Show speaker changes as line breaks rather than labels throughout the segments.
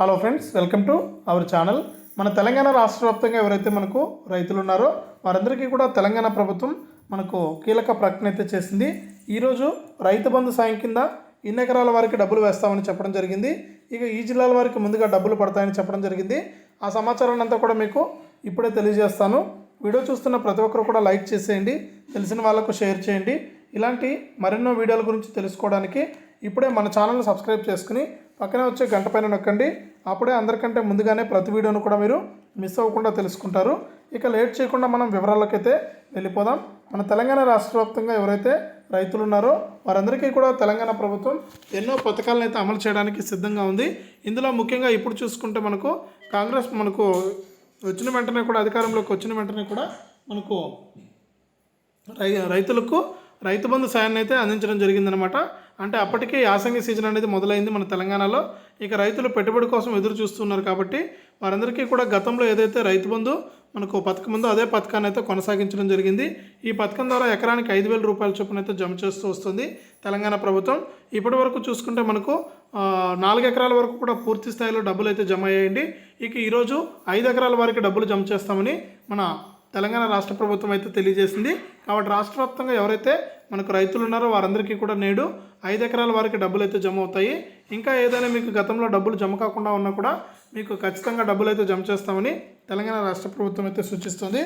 Hello friends welcome to our channel మన తెలంగాణ రాష్ట్ర వ్యాప్తంగా ఎవరైతే మనకు రైతులు ఉన్నారో వారందరికీ కూడా తెలంగాణ ప్రభుత్వం మనకు కీలక ప్రకటన అయితే చేసింది. ఈరోజు రైతు బంధు సాయం కింద ఇన్ని ఎకరాల వారికి డబ్బులు వేస్తామని చెప్పడం జరిగింది. ఇక ఈ జిల్లాల వారికి ముందుగా డబ్బులు పడతాయని చెప్పడం జరిగింది. ఆ సమాచారాన్ని అంతా కూడా మీకు ఇప్పుడే తెలియజేస్తాను. వీడియో చూస్తున్న ప్రతి ఒక్కరు కూడా లైక్ చేసేయండి తెలిసిన వాళ్ళకు షేర్ చేయండి. ఇలాంటి మరెన్నో వీడియోల గురించి తెలుసుకోవడానికి ఇప్పుడే మన ఛానల్ని సబ్స్క్రైబ్ చేసుకుని పక్కనే వచ్చే గంట పైన నొక్కండి. అప్పుడే అందరికంటే ముందుగానే ప్రతి వీడియోను కూడా మీరు మిస్ అవ్వకుండా తెలుసుకుంటారు. ఇక లేట్ చేయకుండా మనం వివరాలకైతే వెళ్ళిపోదాం. మన తెలంగాణ రాష్ట్ర వ్యాప్తంగా ఎవరైతే రైతులు ఉన్నారో వారందరికీ కూడా తెలంగాణ ప్రభుత్వం ఎన్నో పథకాలను అయితే అమలు చేయడానికి సిద్ధంగా ఉంది. ఇందులో ముఖ్యంగా ఇప్పుడు చూసుకుంటే మనకు కాంగ్రెస్ మనకు వచ్చిన వెంటనే కూడా అధికారంలోకి వచ్చిన వెంటనే కూడా మనకు రై రైతులకు రైతు బంధు సాయాన్ని అయితే అందించడం జరిగిందనమాట అంటే అప్పటికే యాసంగి సీజన్ అనేది మొదలైంది మన తెలంగాణలో. ఇక రైతులు పెట్టుబడి కోసం ఎదురు చూస్తున్నారు కాబట్టి వారందరికీ కూడా గతంలో ఏదైతే రైతు బంధు మనకు పథకం ఉందో అదే పథకాన్ని అయితే కొనసాగించడం జరిగింది. ఈ పథకం ద్వారా ఎకరానికి ఐదు వేల రూపాయల చొప్పున అయితే జమ చేస్తూ వస్తుంది తెలంగాణ ప్రభుత్వం. ఇప్పటి వరకు చూసుకుంటే మనకు నాలుగు ఎకరాల వరకు కూడా పూర్తి స్థాయిలో డబ్బులు అయితే జమ అయ్యాయండి. ఇక ఈరోజు ఐదు ఎకరాల వారికి డబ్బులు జమ చేస్తామని మన తెలంగాణ రాష్ట్ర ప్రభుత్వం అయితే తెలియజేసింది. కాబట్టి రాష్ట్ర వ్యాప్తంగా ఎవరైతే మనకు రైతులు ఉన్నారో వారందరికీ కూడా నేడు ఐదు ఎకరాల వరకు డబ్బులు అయితే జమ అవుతాయి. ఇంకా ఏదైనా మీకు గతంలో డబ్బులు జమ కాకుండా ఉన్నా కూడా మీకు ఖచ్చితంగా డబ్బులు అయితే జమ చేస్తామని తెలంగాణ రాష్ట్ర ప్రభుత్వం అయితే సూచిస్తుంది.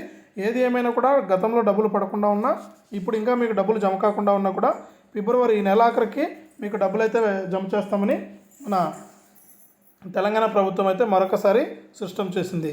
ఏది ఏమైనా కూడా గతంలో డబ్బులు పడకుండా ఉన్నా ఇప్పుడు ఇంకా మీకు డబ్బులు జమ కాకుండా ఉన్నా కూడా ఫిబ్రవరి ఈ నెలాఖరికి మీకు డబ్బులు అయితే జమ చేస్తామని మన తెలంగాణ ప్రభుత్వం అయితే మరొకసారి సృష్టం చేసింది.